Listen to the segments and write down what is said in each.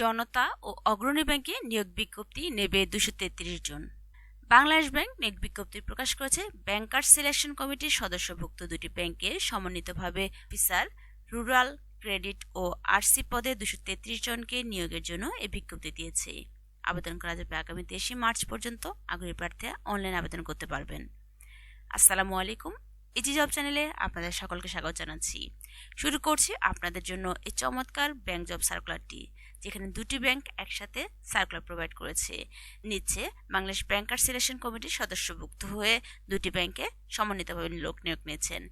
জনতা ও অগ্রণী ব্যাংকে নিয়োগ বিজ্ঞপ্তি নেবে দুশো তেত্রিশ জন। বাংলাদেশ ব্যাংক নিয়োগ বিজ্ঞপ্তি প্রকাশ করেছে। ব্যাংকার সিলেকশন কমিটির সদস্যভুক্ত দুটি ব্যাংকে সমন্বিতভাবে অফিসার, রুরাল ক্রেডিট ও আরসি পদে দুশো তেত্রিশ জনকে নিয়োগের জন্য এই বিজ্ঞপ্তি দিয়েছে। আবেদন করা যাবে আগামী তেইশে মার্চ পর্যন্ত। আগ্রহী প্রার্থীরা অনলাইন আবেদন করতে পারবেন। আসসালামু আলাইকুম। ইজি জব চ্যানেলে আপনাদের সকলকে স্বাগত জানাচ্ছি। শুরু করছি আপনাদের জন্য এই চমৎকার ব্যাংক জব সার্কুলারটি। যেখানে দুটি ব্যাংক একসাথে সার্কুলার প্রোভাইড করেছে। নিচ্ছে বাংলাদেশ ব্যাংকার সিলেকশন কমিটির সদস্যভুক্ত হয়ে দুটি ব্যাংকে সমন্বিতভাবে লোক নিয়োগ নিয়েছেন।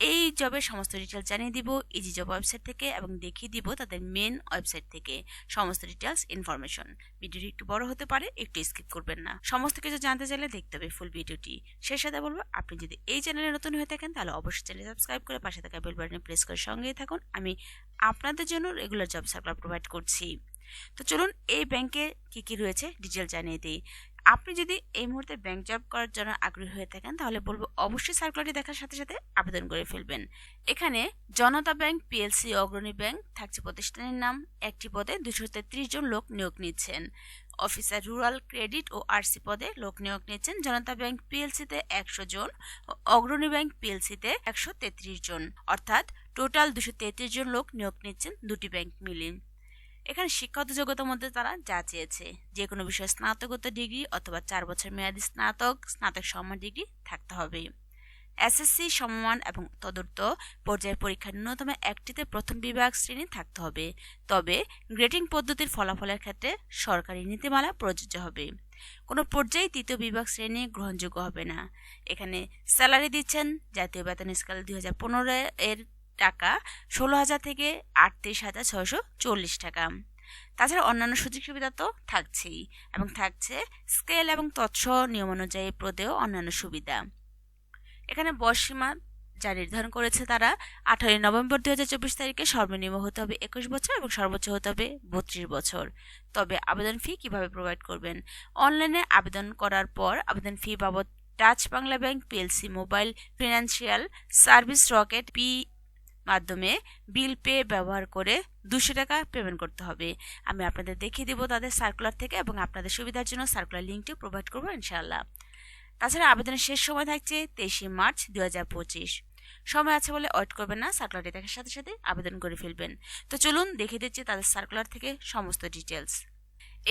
এই জবের সমস্ত ডিটেলস জানিয়ে দিব ইজি জব ওয়েবসাইট থেকে এবং দেখিয়ে দিব তাদের মেন ওয়েবসাইট থেকে সমস্ত ডিটেলস ইনফরমেশন ভিডিওটি একটু বড় হতে পারে, একটু স্কিপ করবেন না। সমস্ত কিছু জানতে চাইলে দেখতে হবে ফুল ভিডিওটি। সেই সাথে বলব, আপনি যদি এই চ্যানেলে নতুন হয়ে থাকেন, তাহলে অবশ্যই চ্যানেল সাবস্ক্রাইব করে পাশে থাকা বেল বাটনে প্রেস করে সঙ্গেই থাকুন। আমি আপনাদের জন্য রেগুলার জব সার্কুলার প্রোভাইড করছি। তো চলুন, এই ব্যাংকে কি কি রয়েছে ডিটেল জানিয়ে দিই। আপনি যদি এই মুহূর্তে ব্যাংক জব করার জন্য আগ্রহী হয়ে থাকেন, তাহলে বলব অবশ্যই সার্কুলারটি দেখার সাথে সাথে আবেদন করে ফেলবেন। এখানে Janata bank PLC Agrani bank থাকছে প্রতিষ্ঠানের নাম। একটি পদে দুশো তেত্রিশ জন লোক নিয়োগ নিচ্ছেন। অফিসার রুরাল ক্রেডিট ও আরসি পদে লোক নিয়োগ নিচ্ছেন। জনতা ব্যাংক পিএলসিতে একশো জন অগ্রণী ব্যাংক পিএলসিতে একশো তেত্রিশ জন। অর্থাৎ টোটাল দুশো তেত্রিশ জন লোক নিয়োগ নিচ্ছেন দুটি ব্যাংক মিলিয়ে। এখানে শিক্ষাগত যোগ্যতার মধ্যে তারা যা চেয়েছে। যে কোনো বিষয়ে স্নাতকোত্তর ডিগ্রি অথবা চার বছর মেয়াদী স্নাতক স্নাতক সম্মান ডিগ্রি থাকতে হবে। এসএসসি সমমান এবং তদুর্ত পর্যায়ের পরীক্ষার ন্যূনতম একটিতে প্রথম বিভাগ শ্রেণি থাকতে হবে। তবে গ্রেডিং পদ্ধতির ফলাফলের ক্ষেত্রে সরকারি নীতিমালা প্রযোজ্য হবে। কোনো পর্যায়ে তৃতীয় বিভাগ শ্রেণি গ্রহণযোগ্য হবে না। এখানে স্যালারি দিচ্ছেন জাতীয় বেতন স্কেল দুই হাজার পনেরো এর টাকা ষোলো হাজার থেকে আটত্রিশ হাজার ছয়শো চল্লিশ টাকা। তাছাড়া অন্যান্য সুযোগ সুবিধা তো থাকছেই এবং থাকছে স্কেল এবং তৎস নিয়ম অনুযায়ী প্রদেয় অন্যান্য সুবিধা। এখানে বয়সীমা যা নির্ধারণ করেছে তারা আঠারোই নভেম্বর দু হাজার চব্বিশ তারিখে সর্বনিম্ন হতে হবে একুশ বছর এবং সর্বোচ্চ হতে হবে বত্রিশ বছর। তবে আবেদন ফি কীভাবে প্রোভাইড করবেন? অনলাইনে আবেদন করার পর আবেদন ফি বাবদ Dutch Bangla bank PLC mobile financial service rocket P মাধ্যমে বিল পে ব্যবহার করে দুশো টাকা পেমেন্ট করতে হবে। আমি আপনাদের দেখিয়ে দেবো তাদের সার্কুলার থেকে এবং আপনাদের সুবিধার জন্য সার্কুলার লিঙ্কটিও প্রোভাইড করব ইনশাআল্লাহ। তাছাড়া আবেদনের শেষ সময় থাকছে তেইশে মার্চ দু হাজার পঁচিশ। সময় আছে বলে ওয়েট করবেন না সার্কুলারটি দেখার সাথে সাথে আবেদন করে ফেলবেন। তো চলুন দেখে দিচ্ছি তাদের সার্কুলার থেকে সমস্ত ডিটেলস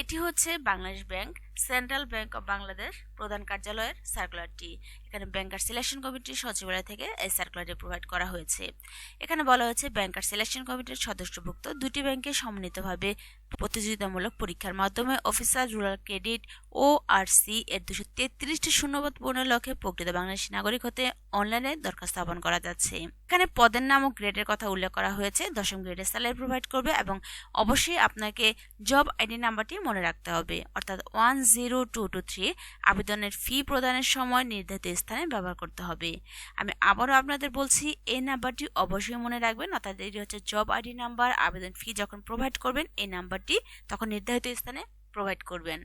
এটি হচ্ছে Bangladesh bank central bank of Bangladesh প্রধান কার্যালয়ের সার্কুলারটি। এখানে ব্যাংকার সিলেকশন কমিটির সচিবালয় থেকে এই সার্কুলারটি প্রোভাইড করা হয়েছে। এখানে বলা হয়েছে, ব্যাংকার সিলেকশন কমিটির সদস্যভুক্ত দুটি ব্যাংকে সমন্বিতভাবে প্রতিযোগিতামূলক পরীক্ষার মাধ্যমে অফিসার রুরাল ক্রেডিট ও আর সি এর দুশো তেত্রিশটি শূন্যপদ পূরণের লক্ষ্যে প্রকৃত বাংলাদেশি নাগরিক হতে অনলাইনে দরখাস্ত আহ্বান করা যাচ্ছে। এখানে পদের নাম ও গ্রেডের কথা উল্লেখ করা হয়েছে, দশম গ্রেডের স্যালারি প্রোভাইড করবে এবং অবশ্যই আপনাকে জব আইডি নাম্বারটি মনে রাখতে হবে। অর্থাৎ one zero two two three আবেদনের ফি প্রদানের সময় নির্ধারিত স্থানে ব্যবহার করতে হবে। আমি আবারও আপনাদের বলছি, এই নাম্বারটি অবশ্যই মনে রাখবেন, অর্থাৎ এটি হচ্ছে জব আইডি নাম্বার আবেদন ফি যখন প্রোভাইড করবেন, এই নাম্বারটি তখন নির্ধারিত স্থানে প্রোভাইড করবেন।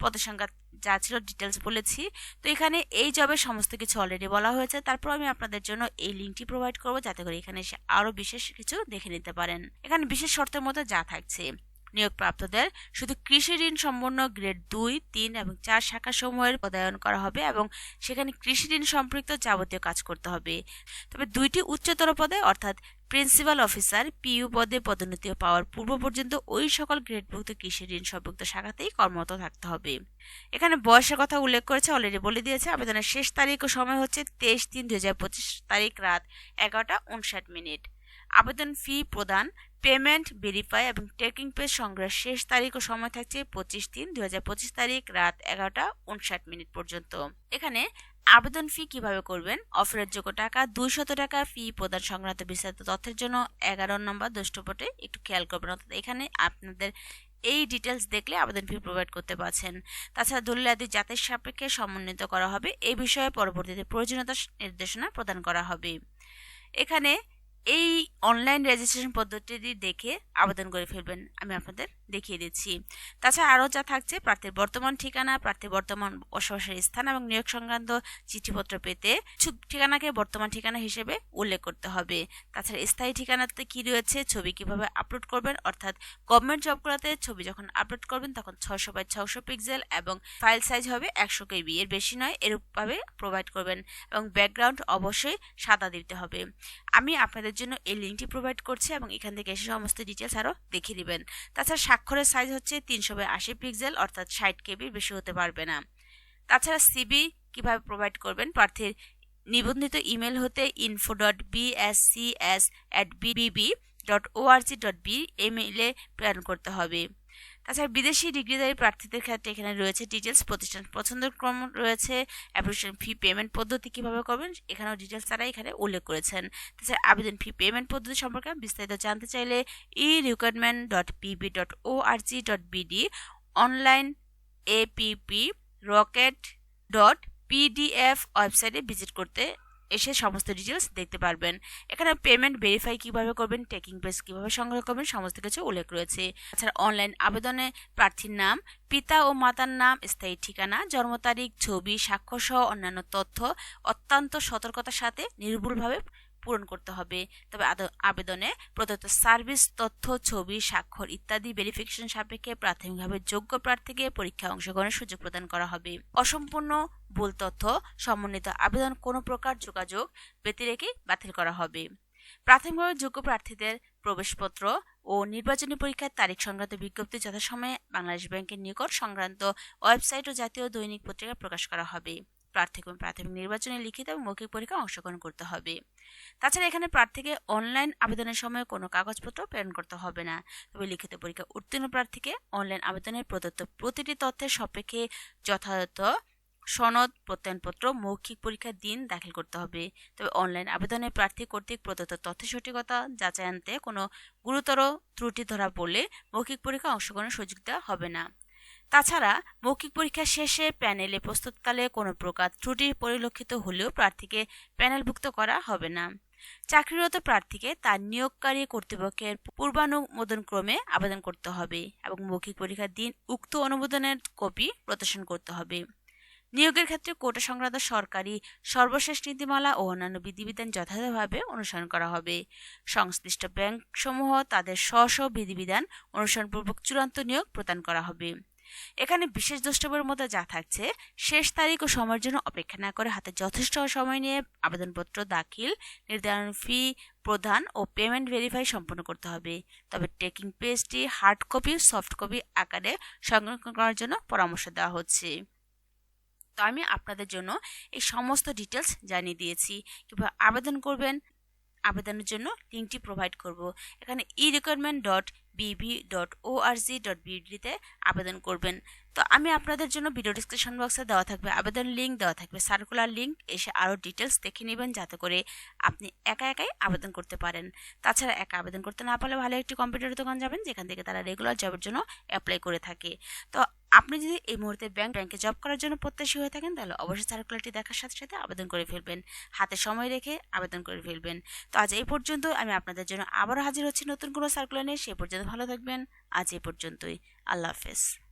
পদের সংখ্যা যা ছিল ডিটেলস বলেছি। তো এখানে এই জবের সমস্ত কিছু অলরেডি বলা হয়েছে, তারপর আমি আপনাদের জন্য এই লিঙ্কটি প্রোভাইড করব, যাতে করে এখানে এসে আরও বিশেষ কিছু দেখে নিতে পারেন। এখানে বিশেষ শর্তের মধ্যে যা থাকছে নিয়োগপ্রাপ্তদের। শুধু কৃষি ঋণ সম্পন্ন গ্রেড দুই, তিন এবং চার শাখা সমূহের পদায়ন করা হবে এবং সেখানে কৃষি ঋণ সম্পৃক্ত যাবতীয় কাজ করতে হবে। তবে দুইটি উচ্চতর পদে, অর্থাৎ প্রিন্সিপাল অফিসার পিইউ পদে পদোন্নতি পাওয়ার পূর্ব পর্যন্ত ওই সকল গ্রেডভুক্ত কৃষি ঋণ সম্পৃক্ত শাখাতেই কর্মরত থাকতে হবে। এখানে বয়সের কথা উল্লেখ করেছে অলরেডি বলে দিয়েছে, আবেদনের শেষ তারিখ ও সময় হচ্ছে তেইশ তিন দু হাজার পঁচিশ তারিখ রাত এগারোটা উনষাট মিনিট। আবেদন ফি প্রদান পেমেন্ট ভেরিফাই এবং টেকিং পেজ সংগ্রহের শেষ তারিখ ও সময় থাকছে পঁচিশ তিন পঁচিশ তারিখ রাত এগারোটা উনষাট মিনিট পর্যন্ত। এখানে আবেদন ফি কীভাবে করবেন? অফারের যোগ্য টাকা, দুইশত টাকা ফি প্রদান সংক্রান্ত বিস্তারিত তথ্যের জন্য এগারো নম্বর দৃষ্টপটে একটু খেয়াল করবেন। অর্থাৎ এখানে আপনাদের এই ডিটেলস দেখলে আবেদন ফি প্রোভাইড করতে পারছেন। তাছাড়া দলিল আদি জাতির সাপেক্ষে সমন্বিত করা হবে। এই বিষয়ে পরবর্তীতে প্রয়োজনীয়তা নির্দেশনা প্রদান করা হবে। এখানে এই অনলাইন রেজিস্ট্রেশন পদ্ধতিটি দেখে আবেদন করে ফেলবেন আমি আপনাদের দেখিয়ে দিচ্ছি। তাছাড়া আরও যা থাকছে, প্রার্থীর বর্তমান ঠিকানা, প্রার্থীর বর্তমান বসবাসের স্থান এবং নিয়োগ সংক্রান্ত চিঠিপত্র পেতে ঠিকানাকে বর্তমান ঠিকানা হিসেবে উল্লেখ করতে হবে। তাছাড়া স্থায়ী ঠিকানাতে কি রয়েছে, ছবি কীভাবে আপলোড করবেন, অর্থাৎ গভর্নমেন্ট জবগুলোতে ছবি যখন আপলোড করবেন, তখন ছশো বাই ছশো পিক্সেল এবং ফাইল সাইজ হবে একশো কেবি। এর বেশি নয়, এরূপভাবে প্রোভাইড করবেন এবং ব্যাকগ্রাউন্ড অবশ্যই সাদা দিতে হবে। আমি আপনাদের জন্য এই লিঙ্কটি প্রোভাইড করছি এবং এখান থেকে এসে সমস্ত ডিটেলস আরও দেখিয়ে দেবেন। তাছাড়া স্বাক্ষরের সাইজ হচ্ছে তিনশো বাই আশি পিক্সেল অর্থাৎ ষাট কেবির বেশি হতে পারবে না। তাছাড়া সিবি কীভাবে প্রোভাইড করবেন? প্রার্থীর নিবন্ধিত ইমেল হতে info dot BSCS at BBB dot ORG dot B ইমেইলে প্রেরণ করতে হবে। তাছাড়া বিদেশি ডিগ্রিধারী প্রার্থীদের ক্ষেত্রে এখানে রয়েছে ডিটেলস প্রতিষ্ঠান পছন্দের ক্রম রয়েছে অ্যাপ্লিকেশন ফি পেমেন্ট পদ্ধতি কীভাবে করবেন, এখানেও ডিটেলস তারা এখানে উল্লেখ করেছেন। তাছাড়া আবেদন ফি পেমেন্ট পদ্ধতি সম্পর্কে বিস্তারিত জানতে চাইলে e recruitment dot PB dot O R G dot BD online app rocket dot PDF ওয়েবসাইটে ভিজিট করতে এসে সমস্ত ডিটেলস দেখতে পারবেন। এখানে পেমেন্ট ভেরিফাই কীভাবে করবেন টেকিং পেজ কীভাবে সংগ্রহ করবেন, সমস্ত কিছু উল্লেখ রয়েছে। এছাড়া অনলাইন আবেদনে প্রার্থীর নাম, পিতা ও মাতার নাম, স্থায়ী ঠিকানা, জন্ম তারিখ, ছবি, স্বাক্ষর সহ অন্যান্য তথ্য অত্যন্ত সতর্কতার সাথে নির্ভুলভাবে পূরণ করতে হবে। তবে আবেদনে প্রদত্ত সার্ভিস, তথ্য, ছবি, স্বাক্ষর ইত্যাদি ভেরিফিকেশন সাপেক্ষে প্রাথমিকভাবে যোগ্য প্রার্থীকে পরীক্ষা অংশগ্রহণের সুযোগ প্রদান করা হবে। অসম্পূর্ণ, ভুল তথ্য, সমন্বিত আবেদন কোনো প্রকার যোগাযোগ ব্যতিরেকে বাতিল করা হবে। প্রাথমিকভাবে যোগ্য প্রার্থীদের প্রবেশপত্র ও নির্বাচনী পরীক্ষার তারিখ সংক্রান্ত বিজ্ঞপ্তি যথাসময়ে বাংলাদেশ ব্যাংকের নিকট সংক্রান্ত ওয়েবসাইট ও জাতীয় দৈনিক পত্রিকা প্রকাশ করা হবে। প্রার্থী প্রাথমিক নির্বাচনে লিখিত এবং মৌখিক পরীক্ষা অংশগ্রহণ করতে হবে। তাছাড়া এখানে প্রার্থীকে অনলাইন আবেদনের সময় কোনো কাগজপত্র প্রেরণ করতে হবে না। তবে লিখিত পরীক্ষা উত্তীর্ণ প্রার্থীকে অনলাইন আবেদনের প্রদত্ত প্রতিটি তথ্যের সাপেক্ষে যথাযথ সনদ, প্রত্যয়নপত্র, মৌখিক পরীক্ষার দিন দাখিল করতে হবে। তবে অনলাইন আবেদনে প্রার্থী কর্তৃক প্রদত্ত তথ্যের সঠিকতা যাচাই আনতে কোনো গুরুতর ত্রুটি ধরা পড়লে মৌখিক পরীক্ষা অংশগ্রহণের সুযোগ দেওয়া হবে না। তাছাড়া মৌখিক পরীক্ষা শেষে প্যানেলে প্রস্তুতকালে কোনো প্রকার ত্রুটি পরিলক্ষিত হলেও প্রার্থীকে প্যানেলভুক্ত করা হবে না। চাকরিরত প্রার্থীকে তার নিয়োগকারী কর্তৃপক্ষের পূর্বানুমোদন ক্রমে আবেদন করতে হবে এবং মৌখিক পরীক্ষার দিন উক্ত অনুমোদনের কপি প্রদর্শন করতে হবে। নিয়োগের ক্ষেত্রে কোটা সংক্রান্ত সরকারি সর্বশেষ নীতিমালা ও অন্যান্য বিধিবিধান যথাযথভাবে অনুসরণ করা হবে। সংশ্লিষ্ট ব্যাংকসমূহ তাদের স্ব স্ব বিধিবিধান অনুসরণপূর্বক চূড়ান্ত নিয়োগ প্রদান করা হবে। এখানে বিশেষ দ্রষ্টব্যের মধ্যে যা থাকছে, শেষ তারিখ ও সময়ের জন্য অপেক্ষা না করে হাতে যথেষ্ট সময় নিয়ে আবেদনপত্র, দাখিল, নির্ধারণ ফি প্রদান ও পেমেন্ট ভেরিফাই সম্পন্ন করতে হবে। তবে টেকিং পেজটি হার্ড কপি সফট কপি আকারে সংরক্ষণ করার জন্য পরামর্শ দেওয়া হচ্ছে। তো আমি আপনাদের জন্য এই সমস্ত ডিটেলস জানিয়ে দিয়েছি। কীভাবে আবেদন করবেন? আবেদনের জন্য লিঙ্কটি প্রোভাইড করব। এখানে e recruitment dot BB dot O R G dot বিডিতে আবেদন করবেন। তো আমি আপনাদের জন্য ভিডিও ডিসক্রিপশন বক্সে দেওয়া থাকবে, আবেদন লিঙ্ক দেওয়া থাকবে। সার্কুলার লিঙ্ক এসে আরও ডিটেলস দেখে নেবেন যাতে করে আপনি একা একাই আবেদন করতে পারেন। তাছাড়া একা আবেদন করতে না পারলে ভালো একটি কম্পিউটার দোকান যাবেন, যেখান থেকে তারা রেগুলার জবের জন্য অ্যাপ্লাই করে থাকে। তো আপনি যদি এই মুহূর্তে ব্যাংক ব্যাংকে জব করার জন্য প্রত্যাশী হয়ে থাকেন, তাহলে অবশ্যই সার্কুলারটি দেখার সাথে সাথে আবেদন করে ফেলবেন। হাতে সময় রেখে আবেদন করে ফেলবেন। তো আজ এই পর্যন্ত আমি আপনাদের জন্য আবারও হাজির হচ্ছি নতুন কোনো সার্কুলার নিয়ে। সে পর্যন্ত ভালো থাকবেন। আজ এই পর্যন্তই। আল্লাহ হাফেজ।